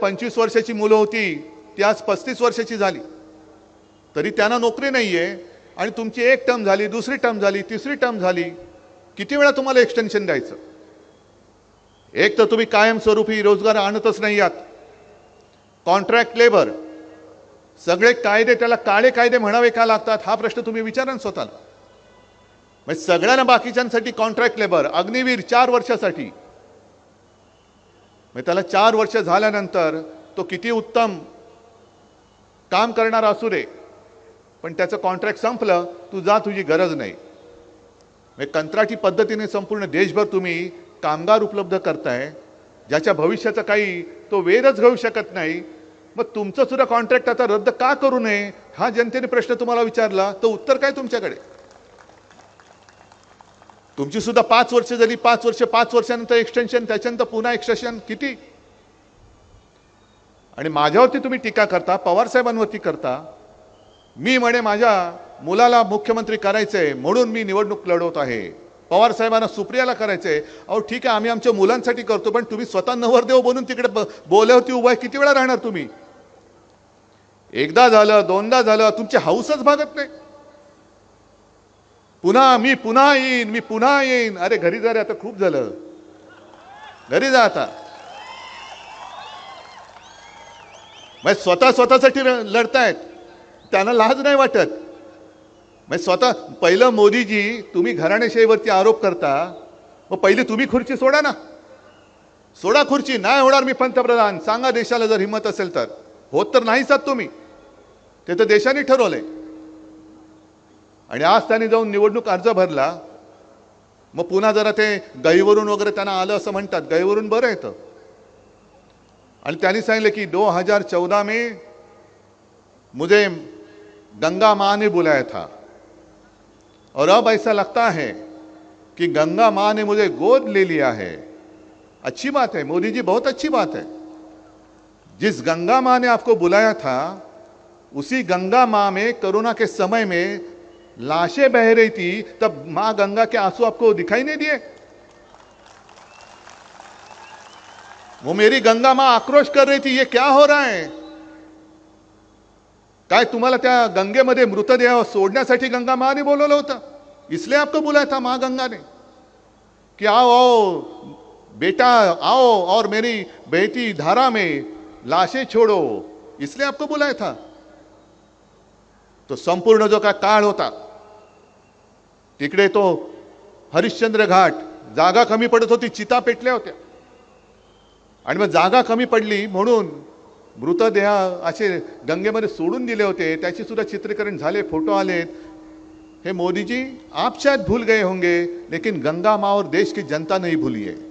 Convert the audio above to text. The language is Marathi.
पंचवीस वर्षाची मुलं होती ती आज पस्तीस वर्षाची झाली. तरी त्यांना नोकरी नाही आहे आणि तुमची एक टर्म झाली दुसरी टर्म झाली तिसरी टर्म झाली. किती वेळा तुम्हाला एक्सटेन्शन द्यायचं? एक तर तुम्ही कायमस्वरूपी रोजगार आणतच नाही आहात. कॉन्ट्रॅक्ट लेबर सगळे कायदे त्याला काळे कायदे म्हणावे का लागतात? हा प्रश्न तुम्ही विचारा ना स्वतःला. म्हणजे सगळ्यांना बाकीच्यांसाठी कॉन्ट्रॅक्ट लेबर अग्निवीर चार वर्षासाठी. म्हणजे त्याला चार वर्ष झाल्यानंतर तो किती उत्तम काम करणारा असू दे पण त्याचं कॉन्ट्रॅक्ट संपलं तू जा तुझी गरज नाही. म्हणजे कंत्राटी पद्धतीने संपूर्ण देशभर तुम्ही कामगार उपलब्ध करताय ज्याच्या भविष्याचा काही तो वेधच घेऊ शकत नाही मग तुमचं सुद्धा कॉन्ट्रॅक्ट आता रद्द का करू नये? हा जनतेने प्रश्न तुम्हाला विचारला तर उत्तर काय तुमच्याकडे? तुमची सुद्धा पाच वर्ष झाली पाच वर्ष पाच वर्षानंतर एक्सटेन्शन त्याच्यानंतर पुन्हा एक्सटेन्शन किती? आणि माझ्यावरती तुम्ही टीका करता पवार साहेबांवरती करता मी म्हणे माझ्या मुलाला मुख्यमंत्री करायचंय म्हणून मी निवडणूक लढवत आहे. पवार साहेबांना सुप्रियाला करायचंय अहो ठीक आहे आम्ही आमच्या मुलांसाठी करतो पण तुम्ही स्वतः नवरदेव बनून तिकडे ब- बोल्यावरती उभा आहे किती वेळा राहणार तुम्ही? एकदा झालं दोनदा झालं तुमची हाऊसच भागत नाही. पुन्हा मी पुन्हा येईन मी पुन्हा येईन. अरे घरी जा रे आता खूप झालं. घरी जा आता. मग स्वतः स्वतःसाठी लढतायत. त्यांना लाज नाही वाटत. मग स्वतः पहिलं मोदीजी तुम्ही घराणेशाहीवरती आरोप करता मग पहिली तुम्ही खुर्ची सोडा ना. सोडा खुर्ची नाही होणार मी पंतप्रधान. सांगा देशाला जर हिंमत असेल तर. होत तर नाहीच आहात तुम्ही. ते तर देशाने ठरवलंय. आणि आज त्यांनी जाऊन निवडणूक अर्ज भरला. मग पुन्हा जरा ते गईवरून वगैरे त्यांना आलं असं म्हणतात. गईवरून बरं येतं आणि त्यांनी सांगितलं की दो हजार चौदा में मुझे गंगा माँ ने बुलाया था. और अब ऐसा लगता है कि गंगा माँ ने मुझे गोद ले लिया है. अच्छी बात है मोदी जी बहुत अच्छी बात है. जिस गंगा माँ ने आपको बुलाया था उसी गंगा माँ में कोरोना के समय में लाशें बह रही थी, तब माँ गंगा के आँसू आपको दिखाई नहीं दिए। वो मेरी गंगा माँ आक्रोश कर रही थी, ये क्या हो रहा है? काय तुम्हाला त्या गंगेमध्ये मृतदेह सोडण्यासाठी गंगा माने बोलवलं होतं? इसलिए आपको बुलाया था माँ गंगा ने. कि आओ आओ, बेटा, आओ और मेरी बेटी धारा में लाशें छोड़ो। इसलिए आपको बुलाया था? तो संपूर्ण जो काय काळ होता तिकडे तो हरिश्चंद्र घाट जागा कमी पडत होती चिता पेटल्या होत्या. आणि मग जागा कमी पडली म्हणून मृतदेह असे गंगेमध्ये सोडून दिले होते. त्याची सुद्धा चित्रीकरण झाले फोटो आलेत. हे मोदीजी आपशात आप शायद भूल गए होंगे लेकिन गंगा माँ और देश की जनता नहीं भूली है